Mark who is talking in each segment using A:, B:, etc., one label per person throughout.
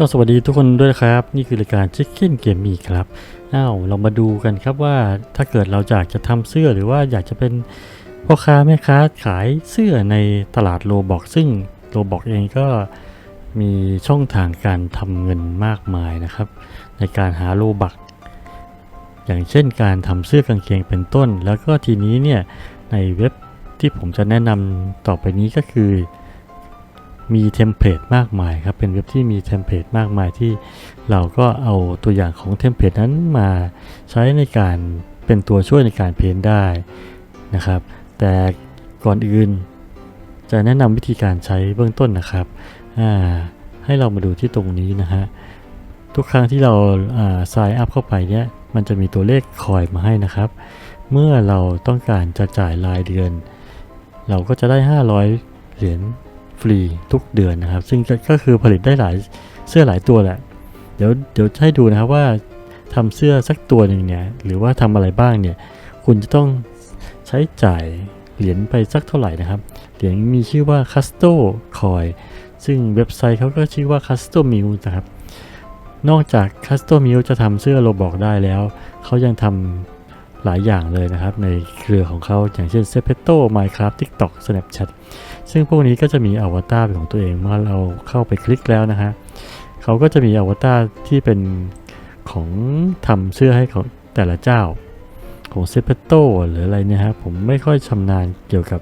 A: ก็สวัสดีทุกคนด้วยครับ นี่คือรายการ Chicken Game มีครับอ้าวเรามาดูกันครับว่าถ้าเกิดเราอยากจะทำเสื้อหรือว่าอยากจะเป็นพ่อค้าแม่ค้าขายเสื้อในตลาดโลบอกซึ่งโลบอกเองก็มีช่องทางการทำเงินมากมายนะครับ ในการหาโลบัก อย่างเช่นการทำเสื้อกางเกงเป็นต้น แล้วก็ทีนี้เนี่ยในเว็บที่ผมจะแนะนำต่อไปนี้ก็คือ มีเทมเพลตมากมายครับ เป็นเว็บที่มีเทมเพลตมากมายที่เราก็เอาตัวอย่างของเทมเพลตนั้นมาใช้ในการเป็นตัวช่วยในการเพ้นได้นะครับ แต่ก่อนอื่น จะแนะนำวิธีการใช้เบื้องต้นนะครับ ให้เรามาดูที่ตรงนี้นะฮะ ทุกครั้งที่เราสายอัพเข้าไปเนี่ยมันจะมีตัวเลขคอยมาให้นะครับ เมื่อเราต้องการจะจ่ายรายเดือน เราก็จะได้ 500 เหรียญ ฟรีทุกเดือนนะครับ ซึ่งก็คือผลิตได้หลายเสื้อหลายตัวแหละ เดี๋ยวเดี๋ยวให้ดูนะครับว่าทำเสื้อสักตัวหนึ่งเนี่ยหรือว่าทำอะไรบ้างเนี่ย คุณจะต้องใช้จ่ายเหรียญไปสักเท่าไหร่นะครับ เหรียญมีชื่อว่า c u s t o c o i ซึ่งเว็บไซต์เขาก็ชื่อว่า c u s t o m i l นะครับ นอกจาก c u s t o m i l จะทำเสื้อโรบอกได้แล้ว เขายังทำหลายอย่างเลยนะครับ ในเครือของเขาอย่างเช่น s e p e t o Minecraft TikTok Snapchat ซึ่งพวกนี้ก็จะมีอวตารเป็นของตัวเองเมื่อเราเข้าไปคลิกแล้วนะฮะเขาก็จะมีอวตารที่เป็นของทำเสื้อให้ของแต่ละเจ้าของเซเปโตหรืออะไรเนี่ยฮะผมไม่ค่อยชำนาญเกี่ยวกับ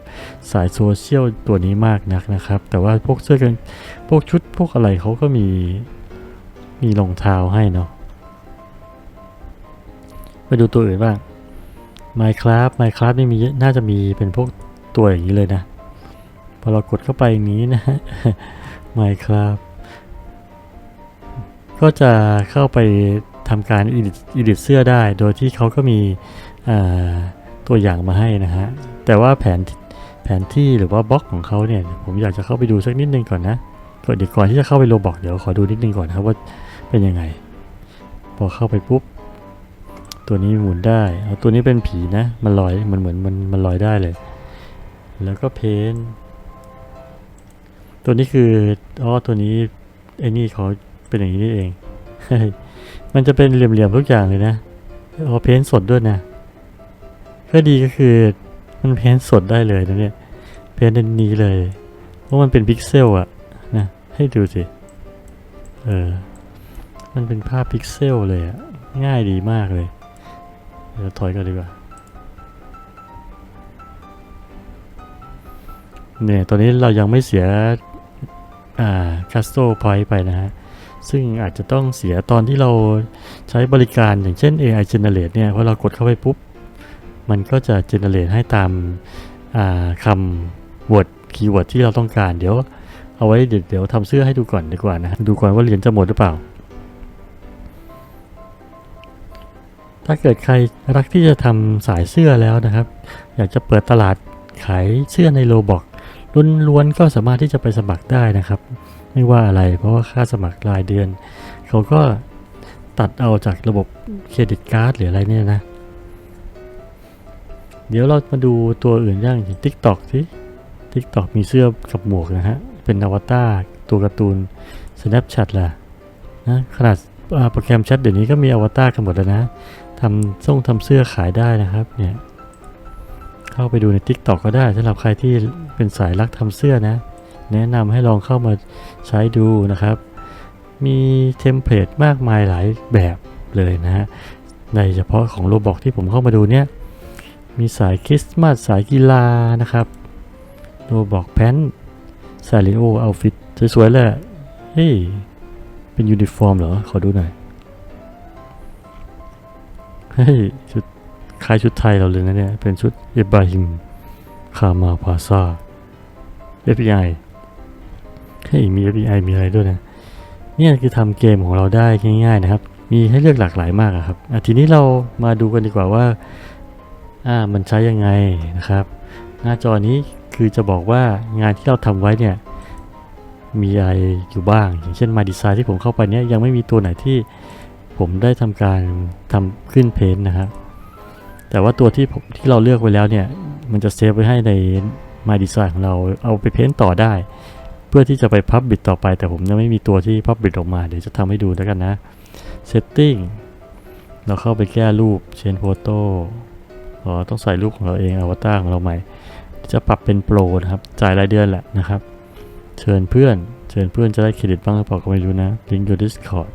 A: สายโซเชียลตัวนี้มากนักนะครับ แต่ว่าพวกเสื้อกันพวกชุดพวกอะไรเขาก็มีมีรองเท้าให้เนาะไปดูตัวอื่นบ้าง Minecraft Minecraft นี่มีน่าจะมีเป็นพวกตัวอย่างนี้เลยนะ อเรากดเข้าไปอย่างนี้นะฮะ Minecraft ก็จะเข้าไปทำการ edit edit เสื้อได้ โดยที่เขาก็มีตัวอย่างมาให้นะฮะ แต่ว่าแผนแผนที่หรือว่าบล็อกของเขาเนี่ย ผมอยากจะเข้าไปดูสักนิดนึงก่อนนะก่อนเดี๋ยวก่อนที่จะเข้าไปโลบอกเดี๋ยวขอดูนิดนึงก่อนครับว่าเป็นยังไง พอเข้าไปปุ๊บ ตัวนี้หมุนได้ เอาตัวนี้เป็นผีนะ มันลอย มันเหมือนมันมันลอยได้เลย แล้วก็เพ้นท์ ตัวนี้คืออ๋อตัวนี้ไอ้นี่เขาเป็นอย่างนี้นี่เอง มันจะเป็นเหลี่ยมๆทุกอย่างเลยนะอ๋อเพ้นท์สดด้วยนะก็ดีก็คือมันเพ้นท์สดได้เลยนะเนี่ยเพ้นท์ในนี้เลยเพราะมันเป็นพิกเซลอะนะให้ดูสิเออมันเป็นภาพพิกเซลเลยอะง่ายดีมากเลยเดี๋ยวถอยก่อนดีกว่าเนี่ยตอนนี้เรายังไม่เสีย คัสโตพอยต์ไปนะฮะ ซึ่งอาจจะต้องเสียตอนที่เราใช้บริการอย่างเช่น AI Generate เนี่ยพอเรากดเข้าไปปุ๊บ มันก็จะ generate ให้ตามาคำ word keyword ที่เราต้องการ เดี๋ยวเอาไว้เดี๋ยวเดี๋ยวทำเสื้อให้ดูก่อนดีกว่านะ ดูก่อนว่าเหรียญจะหมดหรือเปล่า ถ้าเกิดใครรักที่จะทำสายเสื้อแล้วนะครับ อยากจะเปิดตลาดขายเสื้อในโลบอก ล้วนๆก็สามารถที่จะไปสมัครได้นะครับ ไม่ว่าอะไรเพราะว่าค่าสมัครรายเดือน เขาก็ตัดเอาจากระบบเครดิตการ์ดหรืออะไรเนี่ยนะ เดี๋ยวเรามาดูตัวอื่นย่างอย่าง TikTok สิ TikTok มีเสื้อกับหมวกนะฮะ เป็นอวตารตัวการ์ตูน Snapchat ล่ะนะขนาดโปรแกรมแชทเดี๋ยวนี้ก็มีอวตารกันหมดแล้วนะทำส่งทำเสื้อขายได้นะครับเนี่ย เข้าไปดูใน TikTok ก็ได้สำหรับใครที่เป็นสายรักทำเสื้อนะ แนะนำให้ลองเข้ามาใช้ดูนะครับ มีเทมเพลตมากมายหลายแบบเลยนะฮะในเฉพาะของโรบอกที่ผมเข้ามาดูเนี่ย มีสายคริสต์มาสสายกีฬานะครับโรบอกแพนซาริโอเอาฟิตสวยๆเลยเฮ้ยเป็นยูนิฟอร์มเหรอ ขอดูหน่อย เฮ้ยชุด ล้ายชุดไทยเราเลยนะเนี่ย เป็นชุดเอบราฮิมคามาพาซา FBI เฮ้มี FBI มีอะไรด้วยนะเนี่ยคือทำเกมของเราได้ง่ายๆนะครับ มีให้เลือกหลากหลายมากครับทีนี้เรามาดูกันดีกว่าว่าอ่ามันใช้ยังไงนะครับ หน้าจอนี้คือจะบอกว่างานที่เราทำไว้เนี่ยมีอะไรอยู่บ้าง อย่างเช่นมาดีไซน์ที่ผมเข้าไปเนี้ยยังไม่มีตัวไหนที่ผมได้ทำการทำขึ้นเพนนะครับ แต่ว่าตัวที่ผมที่เราเลือกไว้แล้วเนี่ย มันจะเซฟไว้ให้ใน My Design ของเราเอาไปเพ้นต่อได้ เพื่อที่จะไปพับบิ t ต่อไป แต่ผมยังไม่มีตัวที่พับบิ t ออกมา เดี๋ยวจะทำให้ดูแล้วกันนะ setting เราเข้าไปแก้รูป change photo อ๋อต้องใส่รูปของเราเองอวตารของเราใหม่ จะปรับเป็นโปรนะครับ จ่ายรายเดือนแหละนะครับ เชิญเพื่อน เชิญเพื่อนจะได้เครดิตบ้างหรือเปล่าก็ไม่รู้นะ link your discord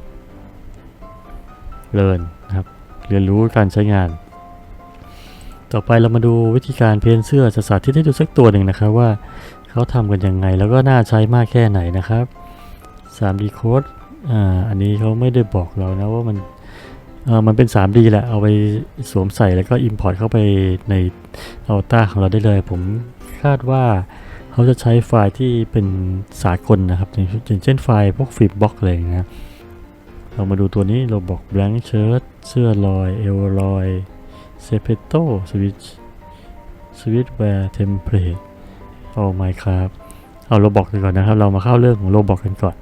A: เรียนนะครับ เรียนรู้การใช้งาน ต่อไปเรามาดูวิธีการเพ้นเสื้อจะสาธิตให้ดูสักตัวหนึ่งนะครับว่าเขาทำกันยังไงแล้วก็น่าใช้มากแค่ไหนนะครับ 3D Code อ่าอันนี้เขาไม่ได้บอกเรานะว่ามันเออมันเป็น 3D แหละเอาไปสวมใส่แล้วก็ Import เข้าไปในอวตาของเราได้เลย ผมคาดว่าเขาจะใช้ไฟล์ที่เป็นสากลนะครับอย่างเช่นไฟล์พวกฟิล์มบล็อกอะไรอย่างเงี้ยเรามาดูตัวนี้เราบอก blank shirt เสื้อลอยเอวลอย เซเปโตสวิตช์สวิตแวร์เทมเพลตโอ้ไม่ครับเอาโรบอกกันก่อนนะครับ เรามาเข้าเรื่องของโรบอกกันก่อน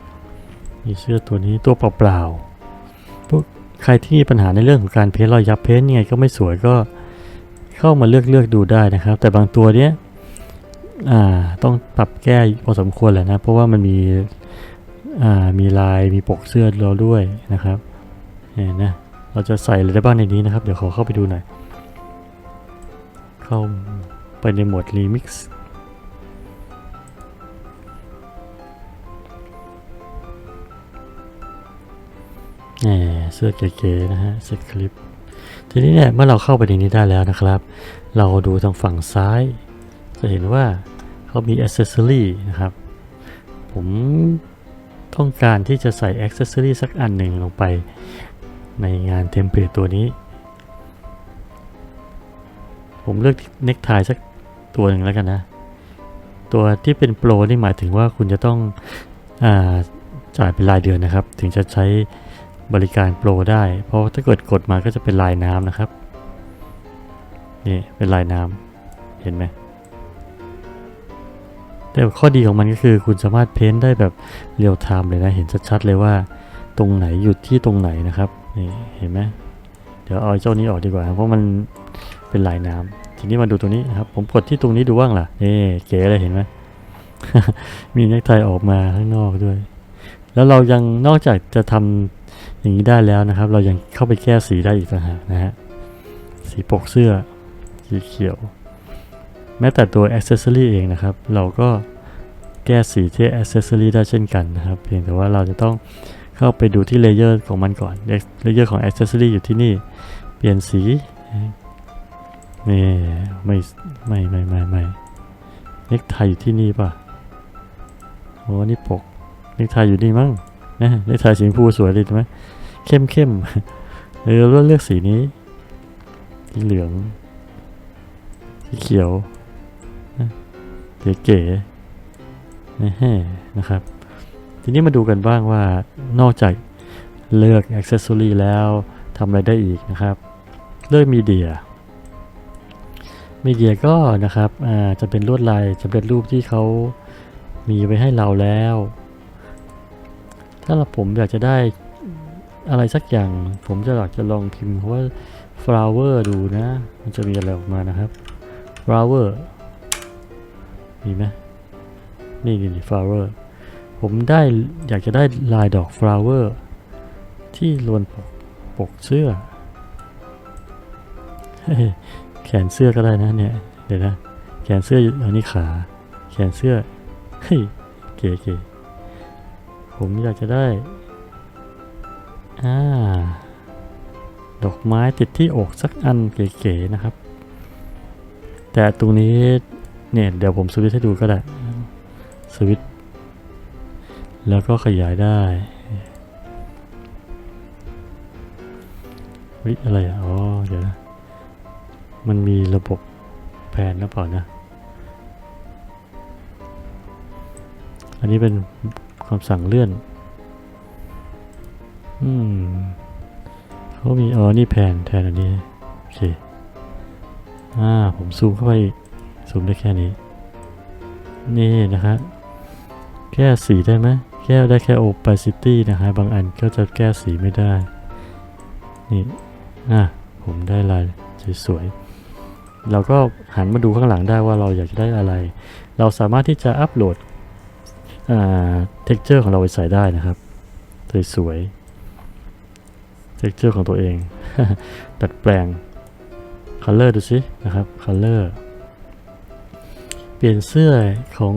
A: มีเสื้อตัวนี้ตัวเปล่าๆพวกใครที่มีปัญหาในเรื่องของการเพ้นรอยยับเพ้นท์ยังไงก็ไม่สวยก็เข้ามาเลือกเลือกดูได้นะครับ แต่บางตัวเนี้ยอ่าต้องปรับแก้พอสมควรแหละนะ เพราะว่ามันมีอ่ามีลายมีปกเสื้อเราด้วยนะครับเนี่ยนะเราจะใส่อะไรได้บ้างในนี้นะครับ เดี๋ยวขอเข้าไปดูหน่อย เข้าไปในโหมด Remix แหมเสื้อเก๋ๆนะฮะเซ็ตคลิป ทีนี้เนี่ยเมื่อเราเข้าไปในนี้ได้แล้วนะครับ เราดูทางฝั่งซ้าย จะเห็นว่าเขามี Accessory นะครับ ผมต้องการที่จะใส่ Accessory สักอันหนึ่งลงไปในงานเทมเพลตตัวนี้ ผมเลือกเน็กไทสักตัวหนึ่งแล้วกันนะ ตัวที่เป็นโปรนี่หมายถึงว่าคุณจะต้องอาจ่ายเป็นรายเดือนนะครับ ถึงจะใช้บริการโปรได้ เพราะถ้าเกิดกดมาก็จะเป็นลายน้ำนะครับ นี่เป็นลายน้ำเห็นไหมแต่ข้อดีของมันก็คือคุณสามารถเพ้นท์ได้แบบเรียลไทม์เลยนะ เห็นชัดๆเลยว่าตรงไหนหยุดที่ตรงไหนนะครับ นี่เห็นไหมเดี๋ยวเอาเจ้านี้ออกดีกว่า เพราะมัน เป็นลายน้ำทีนี้มาดูตัวนี้นะครับ ผมกดที่ตรงนี้ดูบ้างล่ะเอ๊เก๋เลยเห็นไหมมีเน็กไทออกมาข้างนอกด้วย แล้วเรายังนอกจากจะทำอย่างนี้ได้แล้วนะครับ เรายังเข้าไปแก้สีได้อีกต่างหากนะฮะสีปกเสื้อสีเขียว แม้แต่ตัว Accessory เองนะครับ เราก็แก้สีที่ Accessory ได้เช่นกันนะครับ เพียงแต่ว่าเราจะต้องเข้าไปดูที่เลเยอร์ของมันก่อนเลเยอร์ของ Accessory อยู่ที่นี่ เปลี่ยนสี ไม่ไม่ไม่ไม่ไม่ไม่เน็กไทยอยู่ที่นี่ป่ะโอ้นี่ปกเน็กไทยอยู่นี่มั้งนะเน็กไทยสีชมพูสวยดีใช่ไหมเข้มเข้มเออเราเลือกสีนี้สีเหลืองสีเขียวเก๋ๆนะฮะนะครับ ทีนี้มาดูกันบ้างว่านอกจากเลือก Accessory แล้วทำอะไรได้อีกนะครับ เลือกมีเดีย มีเดียก็นะครับอาจะเป็นลวดลายจะเป็นรูปที่เขามีไว้ให้เราแล้ว ถ้าเราผมอยากจะได้อะไรสักอย่าง ผมจะอยากจะลองพิมพ์ว่า flower ดูนะ มันจะมีอะไรออกมานะครับ flower มีไหมนี่นี่ flower ผมได้อยากจะได้ลายดอก flower ที่ลวนปกปกเสื้อ แขนเสื้อก็ได้นะเนี่ยเดี๋ยวนะแขนเสื้ออันนี้ขา แขนเสื้อเฮ้ยเก๋เก๋ผมอยากจะได้อ่าดอกไม้ติดที่อกสักอันเก๋ๆนะครับ แต่ตรงนี้เนี่ยเดี๋ยวผมสวิตให้ดูก็ได้สวิตแล้วก็ขยายได้วิอะไรอ๋อเดี๋ยวนะ มันมีระบบแผนหรือเปล่านะ อันนี้เป็นคำสั่งเลื่อน อืมเขามีอ๋อนี่แผนแทนอันนี้ โอเค อ่า ผมซูมเข้าไปอีก ซูมได้แค่นี้ นี่นะครับแก้สีได้ไหมแก้ได้แค่ opacity นะฮะ บางอันก็จะแก้สีไม่ได้ นี่ อะ ผมได้ลายสวยๆ เราก็หันมาดูข้างหลังได้ว่าเราอยากจะได้อะไร เราสามารถที่จะอัปโหลดอ่า texture ของเราไปใส่ได้นะครับ สวยๆ texture ของตัวเอง ดัดแปลง color ดูสินะครับ color เปลี่ยนเสื้อของ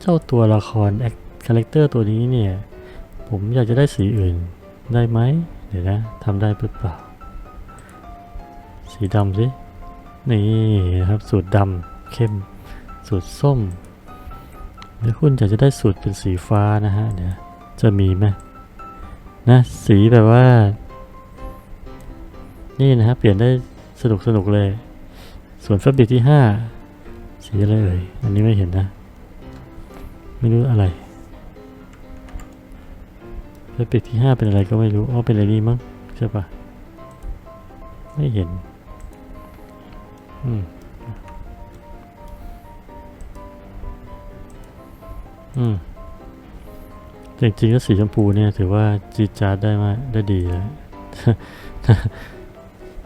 A: เจ้าตัวละคร act character ตัวนี้เนี่ย ผมอยากจะได้สีอื่นได้ไหมเดี๋ยวนะทำได้หรือเปล่า สีดำสิ นี่นะครับสูตรดำเข้ม สูตรส้มเดี๋ยวคุณอยากจะได้สูตรเป็นสีฟ้านะฮะเดี๋ยวจะมีไหมนะสีแบบว่า นี่นะครับเปลี่ยนได้สนุกสนุกเลย ส่วนฟับบิกที่5สีอะไรเอ่ยอันนี้ไม่เห็นนะ ไม่รู้อะไรฟับบิกที่ 5 เป็นอะไรก็ไม่รู้ อ๋อ เป็นอะไรนี่มั้งใช่ปะไม่เห็น อืมอืมจริงๆแล้วสีชมพูเนี่ยถือว่าจีจาร์ดได้มาได้ดีแล้ว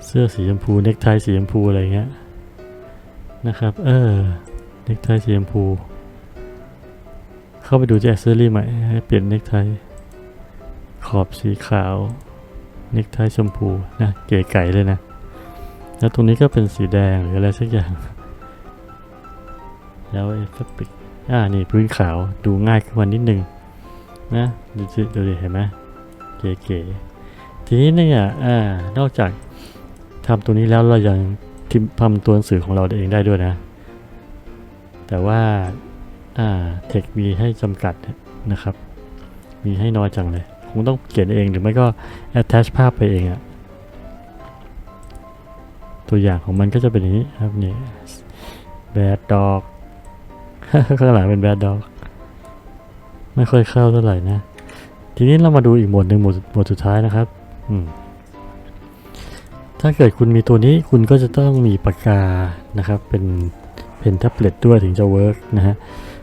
A: เสื้อสีชมพูเนคไทสีชมพูอะไรเงี้ยนะครับ เออเนคไทสีชมพู เข้าไปดูที่แอคเซอรี่ใหม่ให้เปลี่ยนเนคไทขอบสีขาว เนคไทชมพูนะเก๋ไก่เลยนะ แล้วตรงนี้ก็เป็นสีแดงหรืออะไรสักอย่าง แล้วไอ้ฟปิกอ่านี่พื้นขาวดูง่ายขึ้นมานิดนึงนะดูสิดูดิเห็นไหมเก๋ๆทีนี้เนี่ยอ่านอกจากทำตัวนี้แล้วเรายังทิมทำตัวหนังสือของเราเองได้ด้วยนะ แต่ว่าอ่าเทคมีให้จำกัดนะครับ มีให้น้อยจังเลย คงต้องเขียนเองหรือไม่ก็ attach ภาพไปเองอะ ตัวอย่างของมันก็จะเป็นอย่างนี้ครับนี่ bad dog ข้างหลังเป็น bad dog ไม่ค่อยเข้าเท่าไหร่นะ ทีนี้เรามาดูอีกหมวดหนึ่งหมวดหมวดสุดท้ายนะครับอืมถ้าเกิดคุณมีตัวนี้คุณก็จะต้องมีปากกานะครับ เป็นเป็นแท็บเล็ตด้วยถึงจะเวิร์กนะฮะ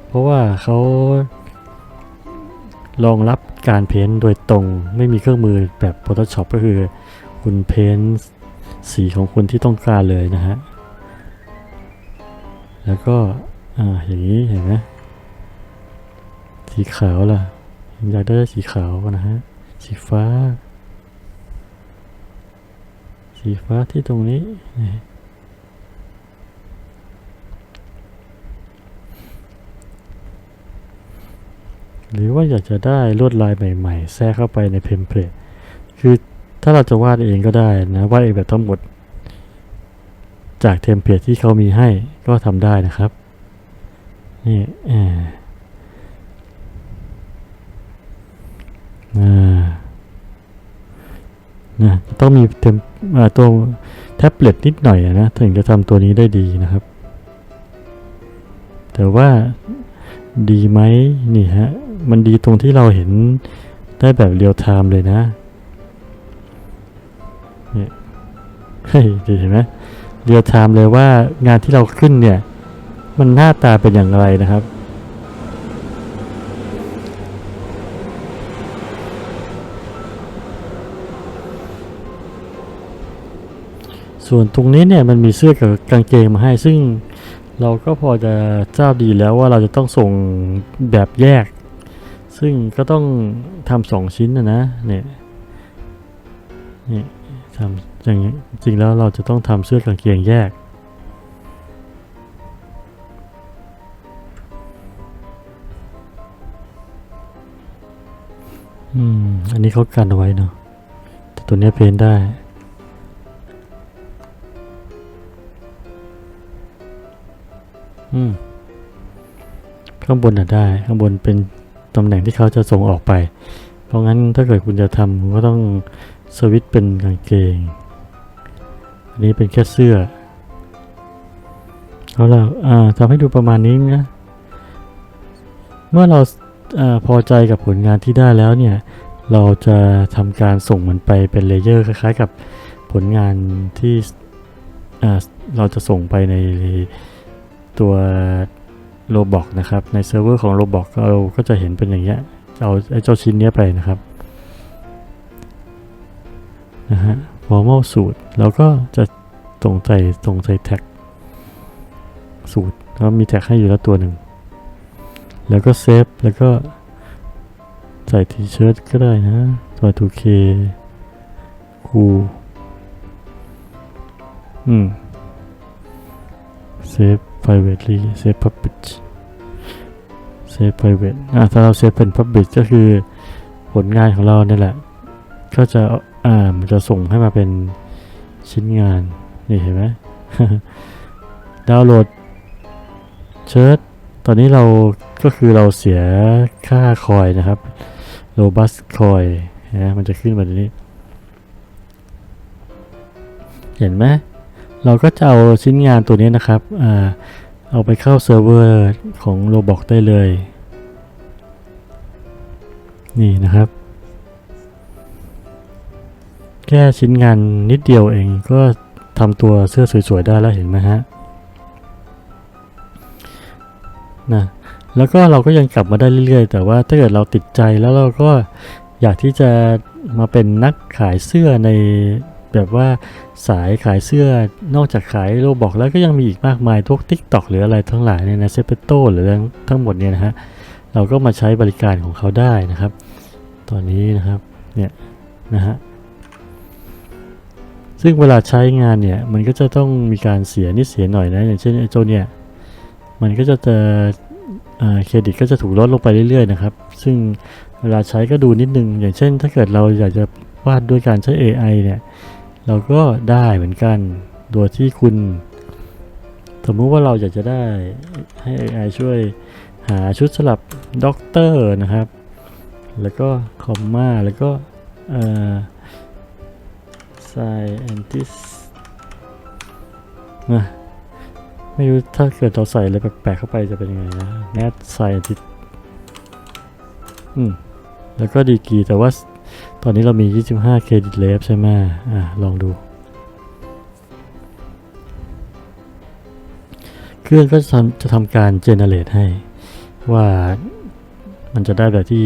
A: เพราะว่าเขารองรับการเพ้นโดยตรงไม่มีเครื่องมือแบบ Photoshop ก็คือ คุณเพ้น สีของคุณที่ต้องการเลยนะฮะ แล้วก็อ่าอย่างนี้เห็นไหมสีขาวล่ะอยากได้สีขาวนะฮะ สีฟ้า สีฟ้าที่ตรงนี้นี่หรือว่าอยากจะได้ลวดลายใหม่ ๆ แทรกเข้าไปในเพมเพลตคือ ถ้าเราจะวาดเองก็ได้นะวาดเองแบบทั้งหมด จากเทมเพลตที่เขามีให้ก็ทำได้นะครับนี่อ่าอ่านะต้องมีเทมตัวแท็บเล็ตนิดหน่อยนะถึงจะทำตัวนี้ได้ดีนะครับ แต่ว่าดีไหมนี่ฮะ มันดีตรงที่เราเห็นได้แบบเรียลไทม์เลยนะ เฮ้ยดีเห็นไหมเรียลไทม์เลยว่างานที่เราขึ้นเนี่ย มันหน้าตาเป็นอย่างไรนะครับส่วนตรงนี้เนี่ยมันมีเสื้อกับกางเกงมาให้ซึ่งเราก็พอจะทราบดีแล้วว่าเราจะต้องส่งแบบแยก ซึ่งก็ต้องทำสองชิ้นนะนะเนี่ยนี่ทำ อย่างจริงแล้วเราจะต้องทำเสื้อกางเกงแยก อืม อันนี้เขากันเอาไว้เนาะแต่ตัวเนี้ยเพนได้อืมข้างบนอะได้ ข้างบนเป็นตำแหน่งที่เขาจะส่งออกไป เพราะงั้นถ้าเกิดคุณจะทำคุณก็ต้องสวิตเป็นกางเกง นี้เป็นแค่เสื้อเอาละอ่าทำให้ดูประมาณนี้นะ เมื่อเราอพอใจกับผลงานที่ได้แล้วเนี่ย เราจะทำการส่งมันไปเป็นเลเยอร์คล้ายๆกับผลงานที่เราจะส่งไปในตัวโรบอกนะครับ ในเซิร์ฟเวอร์ของโรบอกเราก็จะเห็นเป็นอย่างเงี้ยเอาไอ้เจ้าชิ้นเนี้ยไปนะครับนะฮะ formal สูตรเราก็จะส่งใส่ส่งใส่แท็กสูตรแล้วมีแท็กให้อยู่แล้วตัวหนึ่ง แล้วก็เซฟแล้วก็ใส่ทีเชิร์ตก็ได้นะตัว 2K คูอืม save privately save public save private อะถ้าเราเซฟเป็น public ก็คือผลงานของเราเนี่ยแหละ ก็จะ อ่ามันจะส่งให้มาเป็นชิ้นงาน นี่เห็นไหมดาวน์โหลดเชิร์ตตอนนี้เราก็คือเราเสียค่าคอยนะครับ robust คอยนะมันจะขึ้นมาตรงนี้ เห็นไหมเราก็จะเอาชิ้นงานตัวนี้นะครับอ่าเอาไปเข้าเซิร์ฟเวอร์ของ Roblox ได้เลย นี่นะครับ แค่ชิ้นงานนิดเดียวเองก็ทำตัวเสื้อสวยๆได้แล้วเห็นไหมฮะนะแล้วก็เราก็ยังกลับมาได้เรื่อยๆ แต่ว่าถ้าเกิดเราติดใจแล้วเราก็อยากที่จะมาเป็นนักขายเสื้อในแบบว่าสายขายเสื้อนอกจากขายโรบอกแล้วก็ยังมีอีกมากมายทุก TikTok หรืออะไรทั้งหลายเนี่ยนะเซเปโตหรือทั้งหมดเนี่ยนะฮะเราก็มาใช้บริการของเขาได้นะครับ ตอนนี้นะครับเนี่ยนะฮะ ซึ่งเวลาใช้งานเนี่ย มันก็จะต้องมีการเสียนิดเสียหน่อยนะ อย่างเช่นไอ้โจเนี่ย มันก็จะเจออ่เครดิตก็จะถูกลดลงไปเรื่อยๆนะครับ ซึ่งเวลาใช้ก็ดูนิดนึง อย่างเช่น ถ้าเกิดเราอยากจะวาดด้วยการใช้ AI เนี่ย เราก็ได้เหมือนกัน โดยที่คุณ สมมุติว่าเราอยากจะได้ให้ AI ช่วยหาชุดสลับด็อกเตอร์นะครับ แล้วก็คอมมาแล้วก็เอ่อ scientist นะไม่รู้ถ้าเกิดเราใส่อะไรแปลกๆเข้าไปจะเป็นยังไงนะ mad scientist อืม แล้วก็ดีกีแต่ว่าตอนนี้เรามี 25 เครดิตเลฟใช่ไหมอะ ลองดู เครื่องก็จะทำจะทำการ generate ให้ ว่ามันจะได้แบบที่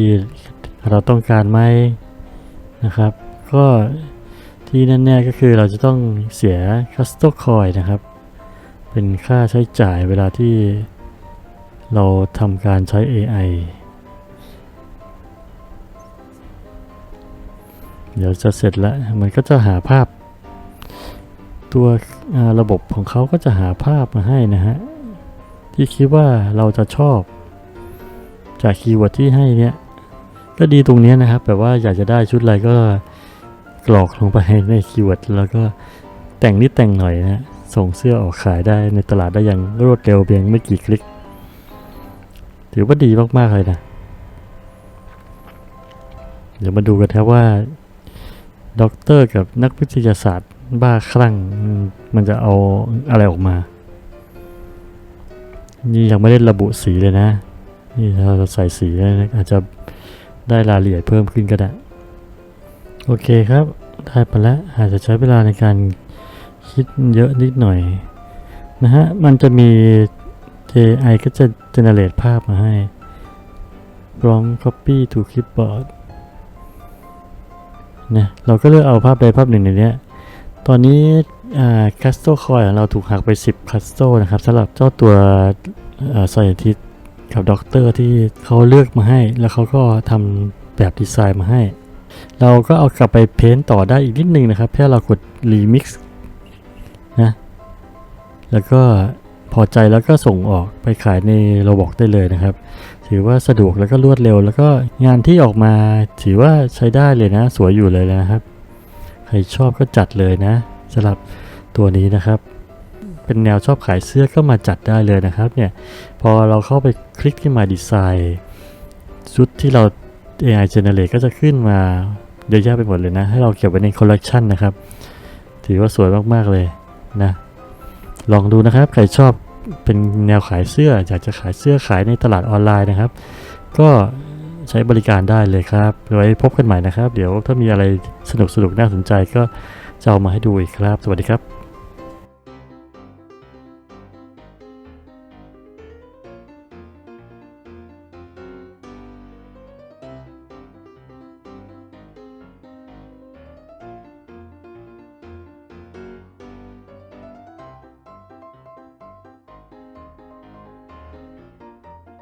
A: เราต้องการไหมนะครับ ก็ ที่แน่ๆก็คือเราจะต้องเสีย custom coin นะครับ เป็นค่าใช้จ่ายเวลาที่เราทำการใช้ AI เดี๋ยวจะเสร็จแล้ว มันก็จะหาภาพ ตัวระบบของเขาก็จะหาภาพมาให้นะฮะ ที่คิดว่าเราจะชอบ จากคีย์เวิร์ดที่ให้เนี่ย ก็ดีตรงนี้นะครับ แบบว่าอยากจะได้ชุดอะไรก็ กรอกลงไปในคีย์เวิร์ดแล้วก็แต่งนิดแต่งหน่อยนะส่งเสื้อออกขายได้ในตลาดได้อย่างรวดเร็วเพียงไม่กี่คลิก ถือว่าดีมาก ๆ เลยนะ เดี๋ยวมาดูกันครับว่าด็อกเตอร์กับนักวิทยาศาสตร์บ้าคลั่ง มันจะเอาอะไรออกมา นี่ยังไม่ได้ระบุสีเลยนะ นี่ถ้าเราใส่สีได้นะอาจจะได้รายละเอียดเพิ่มขึ้นก็ได้ โอเคครับ ได้ไปแล้วอาจจะใช้เวลาในการคิดเยอะนิดหน่อยนะฮะ มันจะมี AI ก็จะ generate ภาพมาให้ from copy to clipboard นะเราก็เลือกเอาภาพใดภาพหนึ่งในนี้ตอนนี้คัสโตคอยของเราถูกหักไป 10คัสโตนะครับสำหรับเจ้าตัวไซทิสกับด็อกเตอร์ที่เขาเลือกมาให้ แล้วเขาก็ทำแบบดีไซน์มาให้ เราก็เอากลับไปเพ้นต่อได้อีกนิดนึงนะครับแค่เรากด Remix นะแล้วก็พอใจแล้วก็ส่งออกไปขายในโรบอกได้เลยนะครับ ถือว่าสะดวกแล้วก็รวดเร็ว แล้วก็งานที่ออกมาถือว่าใช้ได้เลยนะ สวยอยู่เลยนะครับ ใครชอบก็จัดเลยนะสำหรับตัวนี้นะครับ เป็นแนวชอบขายเสื้อก็มาจัดได้เลยนะครับเนี่ยพอเราเข้าไปคลิกที่มาดีไซน์ชุดที่เรา AI generate ก็จะขึ้นมา เยอะแยะไปหมดเลยนะ ให้เราเก็บไว้ในคอลเลกชันนะครับ ถือว่าสวยมากๆเลยนะ ลองดูนะครับ ใครชอบเป็นแนวขายเสื้อ อยากจะขายเสื้อขายในตลาดออนไลน์นะครับ ก็ใช้บริการได้เลยครับ ไว้พบกันใหม่นะครับ เดี๋ยวถ้ามีอะไรสนุกสนุกน่าสนใจก็จะเอามาให้ดูอีกครับ สวัสดีครับ